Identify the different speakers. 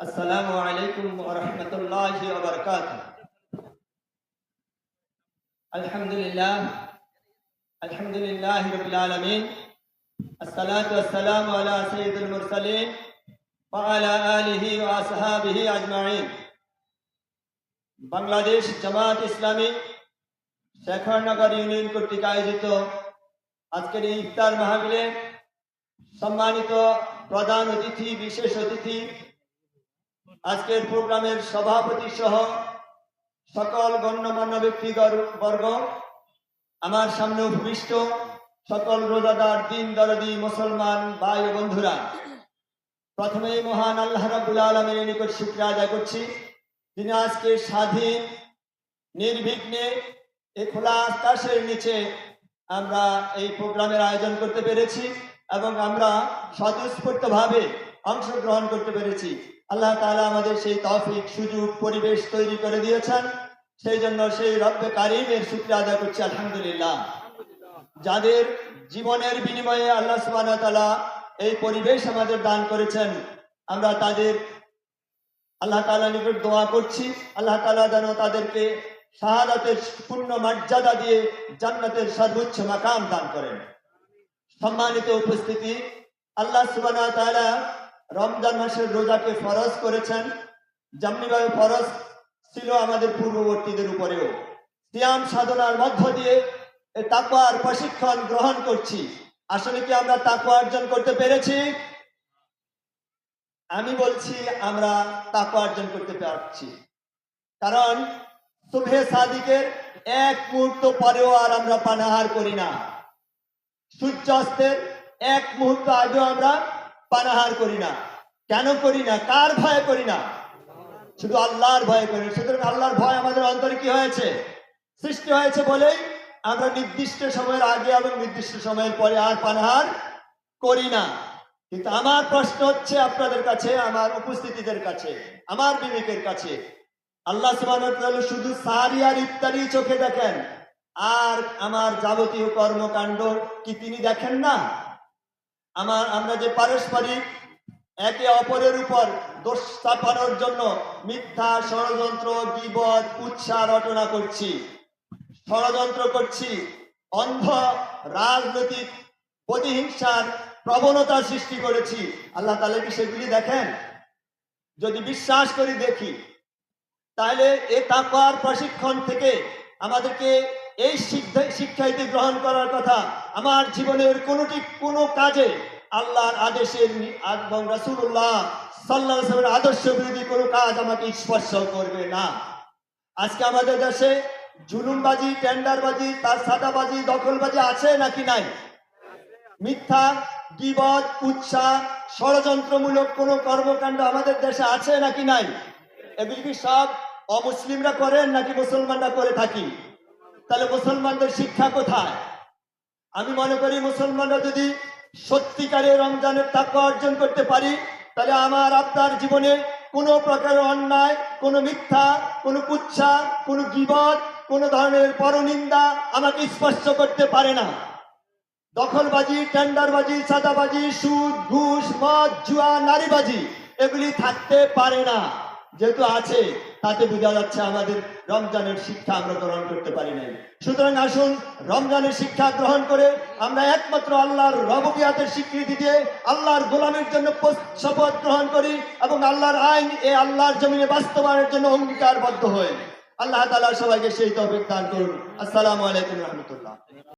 Speaker 1: السلام عليكم ورحمة الله وبركاته الحمد لله الحمد لله رب العالمين الصلاة والسلام على سيد المرسلين وعلى آله وأصحابه أجمعين Bangladesh Jamaat Islami Shekharnagar union কর্তৃক আয়োজিত আজকের এই ইফতার মাহফিলে সম্মানিত প্রধান অতিথি বিশেষ অতিথি আজকের প্রোগ্রামের সভাপতি সহ সকল গণ্যমান্য ব্যক্তিগর- বর্গ, আমার সামনে উপবিষ্ট সকল রোজাদার, দিন দরদি, মুসলমান ভাই বন্ধুরা, প্রথমেই মহান আল্লাহ রাবুল আলমের নিকট শুক্রিয়া আদায় করছি। তিনি আজকে স্বাধীন, নির্বিঘ্নে এ খোলা আকাশের নিচে আমরা এই প্রোগ্রামের আয়োজন করতে পেরেছি এবং আমরা স্বতঃস্ফূর্তভাবে অংশগ্রহণ করতে পেরেছি। আল্লাহ তাআলা আমাদের সেই তৌফিক, সুযোগ, পরিবেশ তৈরি করে দিয়েছেন। সেই জন্য সেই রব্বে কারিমের শুক্রিয়া আদায় করছি, আলহামদুলিল্লাহ। যাদের জীবনের বিনিময়ে আল্লাহ ওয়া এই পরিবেশ আমাদের দান করেছেন, আমরা তাদের আল্লাহ তাআলা নিকট দোয়া করছি। আল্লাহ তাআলা যেন তাদেরকে শাহাদাতের পূর্ণ মর্যাদা দিয়ে জান্নাতের সর্বোচ্চ মাকাম দান করেন। সম্মানিত উপস্থিতি, আল্লাহ তাআলা রমজান মাসের রোজাকে ফরজ করেছেন। যেমনিভাবে ফরজ ছিল আমাদের পূর্ববর্তীদের উপরেও। সিয়াম সাধনার মধ্য দিয়ে এ তাকওয়ার প্রশিক্ষণ গ্রহণ করছি। আসলে কি আমরা তাকওয়া অর্জন করতে পেরেছি? আমি বলছি আমরা তাকওয়া অর্জন করতে পারছি। কারণ সুবহে সাদিকের এক মুহূর্ত পরেও আর আমরা পানাহার করি না। সূর্যাস্তের এক মুহূর্ত আগেও আমরা পানাহার করি না। কেন করি না? কার ভয়ে করি না? শুধু আল্লাহর ভয়ে করি সুতরাং আল্লাহর ভয় আমাদের অন্তরে কি হয়েছে? সৃষ্টি হয়েছে বলেই আমরা নির্দিষ্ট সময়ের আগে এবং নির্দিষ্ট সময়ের পরে আর পানাহার করি না। কিন্তু আমার প্রশ্ন হচ্ছে আপনাদের কাছে, আমার উপস্থিতিদের কাছে, আমার বিবেকের কাছে। আল্লাহ শুধু সারি আর ইফতারি চোখে দেখেন। আর আমার যাবতীয় কর্মকাণ্ড কি তিনি দেখেন না? আমার, আমরা যে পারস্পরিক একে অপরের উপর দোষ চাপানোর জন্য মিথ্যা ষড়যন্ত্র গিবত উৎসাহ রচনা করছি। ষড়যন্ত্র করছি। অন্ধ রাজনৈতিক প্রতিহিংসার প্রবণতা সৃষ্টি করেছি। আল্লাহ তাআলা কি সেগুলি দেখেন? যদি বিশ্বাস করি দেখি। তাহলে এ তাকওয়ার প্রশিক্ষণ থেকে আমাদেরকে এই শিক্ষা, শিক্ষাইতে গ্রহণ করার কথা আমার জীবনের কোনোটি, কোনো কাজে আল্লাহর আদেশের এবং রাসূলুল্লাহ সাল্লাল্লাহু আদর্শ বিরোধী কোনো কাজ আমাকে স্পর্শ করবে না। আজকে আমাদের দেশে জুলুমবাজি, টেন্ডারবাজি, তার সাদাবাজি, দখলবাজি আছে নাকি নাই? মিথ্যা গিবত উৎসাহ ষড়যন্ত্রমূলক কোনো কর্মকাণ্ড আমাদের দেশে আছে নাকি নাই? এগুলি কি সব অমুসলিমরা করেন নাকি মুসলমানরা করে থাকি? তাহলে মুসলমানদের শিক্ষা কোথায়? আমি মনে করি মুসলমানরা যদি সত্যিকারে রমজানের তাকওয়া অর্জন করতে পারি, তাহলে আমার আপনার জীবনে কোনো প্রকার অন্যায়, কোনো মিথ্যা, কোনো কুচ্ছা, কোনো গিবত, কোনো ধরনের পরনিন্দা আমাকে স্পর্শ করতে পারে না। দখলবাজি, টেন্ডারবাজি, সাদাবাজি, সুদ, ঘুষ, মদ, জুয়া, নারীবাজি, এগুলি থাকতে পারে না। যেহেতু আছে, তাতে বোঝা যাচ্ছে আমাদের রমজানের শিক্ষা আমরা গ্রহণ করতে পারি নাই। সুতরাং আসুন, রমজানের শিক্ষা গ্রহণ করে আমরা একমাত্র আল্লাহর রববিয়াতের স্বীকৃতি দিয়ে আল্লাহর গোলামের জন্য শপথ গ্রহণ করি এবং আল্লাহর আইন এ আল্লাহর জমিনে বাস্তবায়নের জন্য অঙ্গীকারবদ্ধ হয়ে আল্লাহ তাআলা সবাইকে সেই তৌফিক দান করুন। আসসালামু আলাইকুম রহমতুল্লাহ।